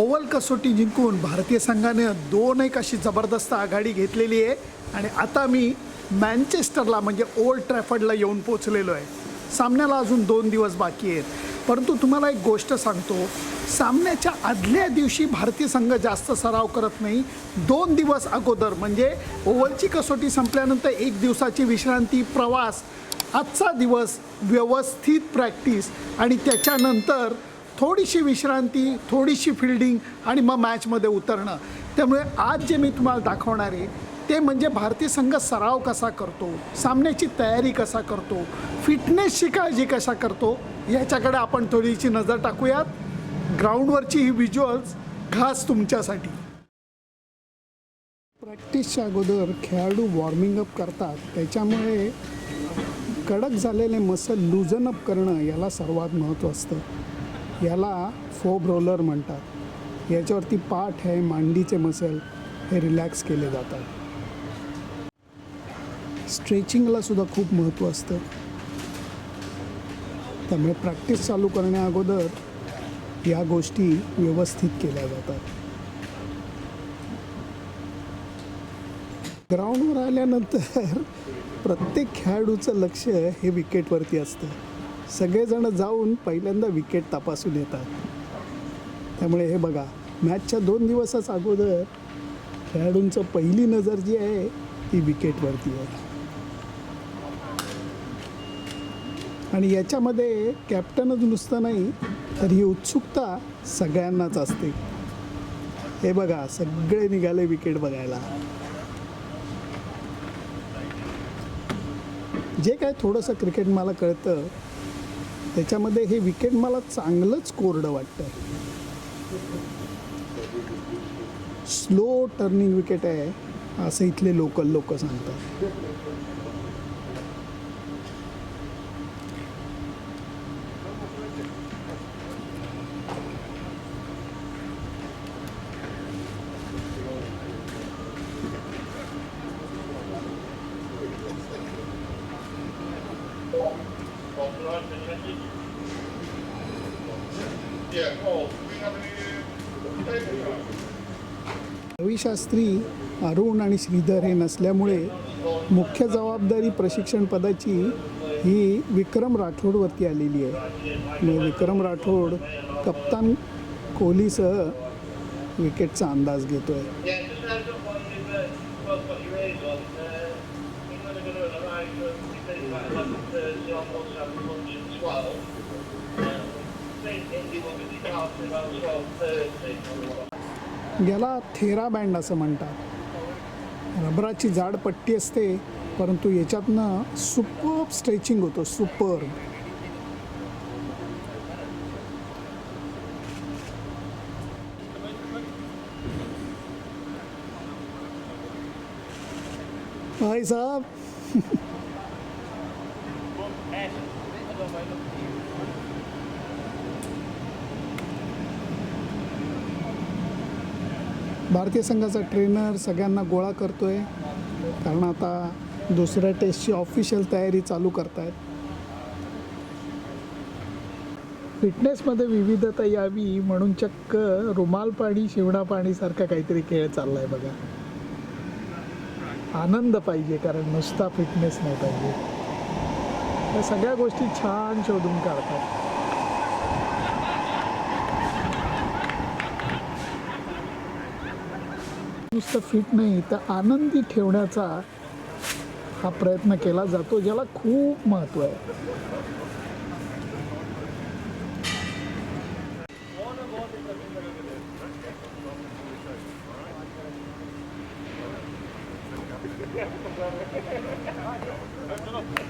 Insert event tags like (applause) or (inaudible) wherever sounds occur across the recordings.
Oval कसोटी जिंकून भारतीय संघाने दोन एक अशी जबरदस्त आघाडी घेतलेली आहे. आणि आता मी मँचेस्टरला म्हणजे ओल्ड ट्रॅफर्डला येऊन पोचलेलो आहे. सामन्याला अजून दोन दिवस बाकी आहेत. परंतु तुम्हाला एक गोष्ट सांगतो. सामन्याच्या आदल्या दिवशी भारतीय संघ जास्त सराव करत नाही. दोन दिवस अगोदर म्हणजे ओव्हलची कसोटी संपल्यानंतर एक दिवसाची विश्रांती प्रवास आजचा दिवस व्यवस्थित प्रॅक्टिस आणि त्याच्यानंतर थोडीशी विश्रांती थोडीशी फिल्डिंग आणि मग मॅचमध्ये उतरणं. त्यामुळे आज जे मी तुम्हाला दाखवणार आहे ते म्हणजे भारतीय संघ सराव कसा करतो सामन्याची तयारी कसा करतो फिटनेसची काळजी कशा करतो याच्याकडे आपण थोडीशी नजर टाकूयात. ग्राउंडवरची ही व्हिज्युअल्स खास तुमच्यासाठी. प्रॅक्टिसच्या अगोदर खेळाडू वॉर्मिंग अप करतात. त्याच्यामुळे कडक झालेले मसल लूजन अप करणं याला सर्वात महत्त्व असतं. याला फोब रोलर म्हणतात. याच्यावरती पाठ आहे मांडीचे मसल हे रिलॅक्स केले जातात. स्ट्रेचिंगला सुद्धा खूप महत्त्व असतं. त्यामुळे प्रॅक्टिस चालू करण्या अगोदर या गोष्टी व्यवस्थित केल्या जातात. ग्राउंडवर आल्यानंतर प्रत्येक खेळाडूचं लक्ष हे विकेटवरती असतं. सगळेजण जाऊन पहिल्यांदा विकेट तपासून येतात. त्यामुळे हे बघा मॅचच्या दोन दिवसाच अगोदर खेळाडूंचं पहिली नजर जी आहे ती विकेटवरती आहे. आणि याच्यामध्ये कॅप्टनच नुसतं नाही तर ही उत्सुकता सगळ्यांनाच असते. हे बघा सगळे निघाले विकेट बघायला. जे काय थोडंसं क्रिकेट मला कळतं त्याच्यामध्ये हे विकेट मला चांगलंच कोरडं वाटतं स्लो टर्निंग विकेट आहे असं इथले लोकल लोक सांगतात. रवी शास्त्री अरुण आणि श्रीधर हे नसल्यामुळे मुख्य जबाबदारी प्रशिक्षण पदाची ही विक्रम राठोडवरती आलेली आहे. विक्रम राठोड कप्तान कोहलीसह विकेटचा अंदाज घेतो आहे याला थेरा बँड असं म्हणतात. रबराची जाड पट्टी असते परंतु याच्यातनं सुपर स्ट्रेचिंग होतो सुपर भाई साहब भारतीय संघाचा ट्रेनर सगळ्यांना गोळा करतोय. कारण आता दुसऱ्या टेस्टची ऑफिशियल तयारी चालू करतायत. फिटनेसमध्ये विविधता यावी म्हणून चक्क रुमाल पाणी शिवणा पाणी सारखा काहीतरी खेळ चाललाय बघा. आनंद पाहिजे कारण नुसता फिटनेस नाही पाहिजे. या सगळ्या गोष्टी छान शोधून काढतात. नुसतं फिट नाही तर आनंदी ठेवण्याचा हा प्रयत्न केला जातो ज्याला खूप महत्त्व आहे. ओके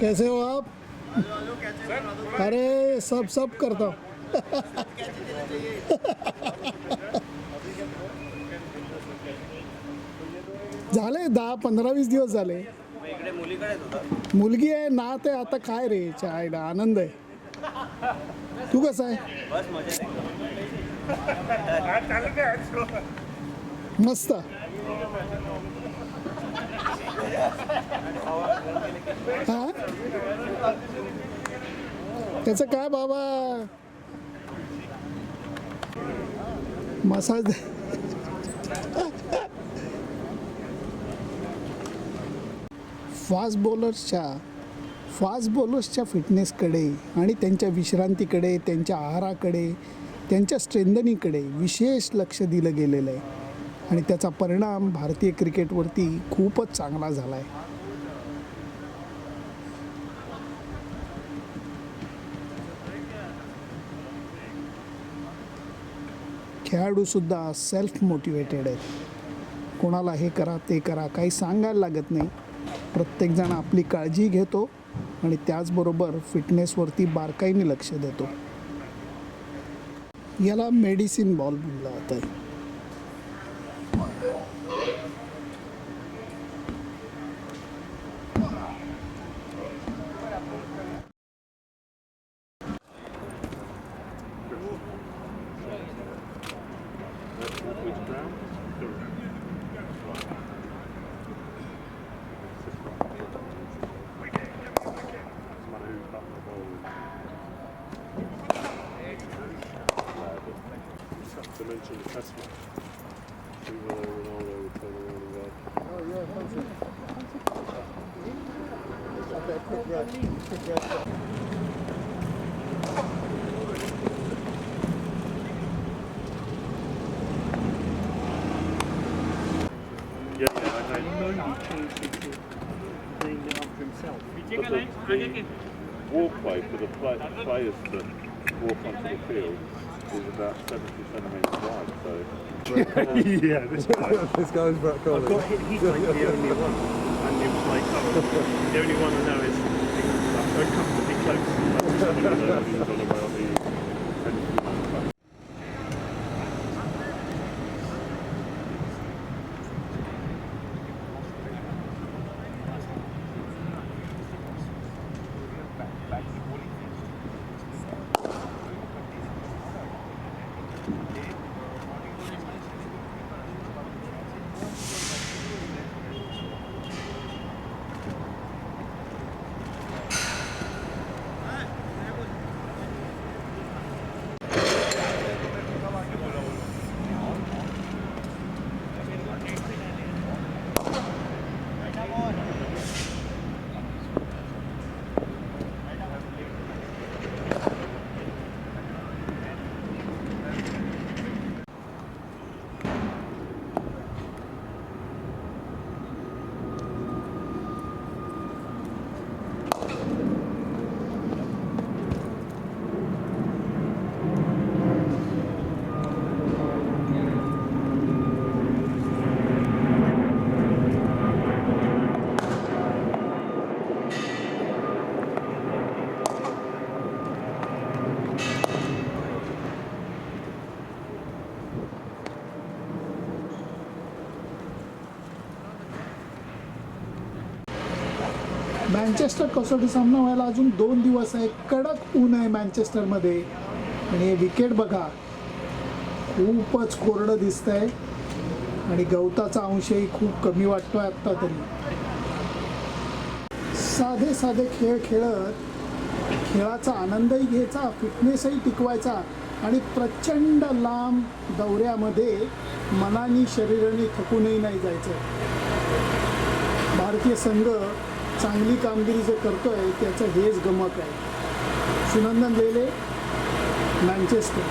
कैसे? हो आप? अरे सब सब करता हूँ। झाले दहा पंधरा वीस दिवस झाले. मुलगी आहे नात आहे आता काय रे आईला आनंद आहे. तू कसं आहे? मस्त. हा? त्याचं काय बाबा? मसाज फास्ट बॉलर्सच्या फास्ट बॉलर्सच्या फिटनेसकडे आणि त्यांच्या विश्रांतीकडे त्यांच्या आहाराकडे त्यांच्या स्ट्रेंदनिंगकडे विशेष लक्ष दिलं गेलेलं आहे. आणि त्याचा परिणाम भारतीय क्रिकेटवरती खूपच चांगला झाला आहे खेळाडूसुद्धा सेल्फ मोटिवेटेड आहेत. कोणाला हे करा ते करा काही सांगायला लागत नाही. प्रत्येकजण आपली काळजी घेतो आणि त्याचबरोबर फिटनेसवरती बारकाईने लक्ष देतो. याला मेडिसिन बॉल म्हणलं जातं dimension of. Yeah, yeah, I know. But the, the walkway for the play, players to walk onto the field is about 70 centimetres wide. So (laughs) yeah, this guy. (laughs) this guy's Brett I've Collins. got him. He's like the only one, (laughs) The only one I know is uncomfortably close. (laughs) Manchester कसोटी सामना व्हायला अजून दोन दिवस आहे. कडक ऊन आहे मँचेस्टरमध्ये आणि हे विकेट बघा. खूपच कोरडं दिसतंय. आणि गवताचा अंशही खूप कमी वाटतोय आत्ता तरी. साधे साधे खेळ खेळत खेळाचा आनंदही घ्यायचा फिटनेसही टिकवायचा. आणि प्रचंड लांब दौऱ्यामध्ये मनाने शरीराने थकूनही नाही जायचं. भारतीय संघ चांगली कामगिरी जे करतोय त्याचं हेच गमक आहे. सुनंदन लेले मँचेस्टर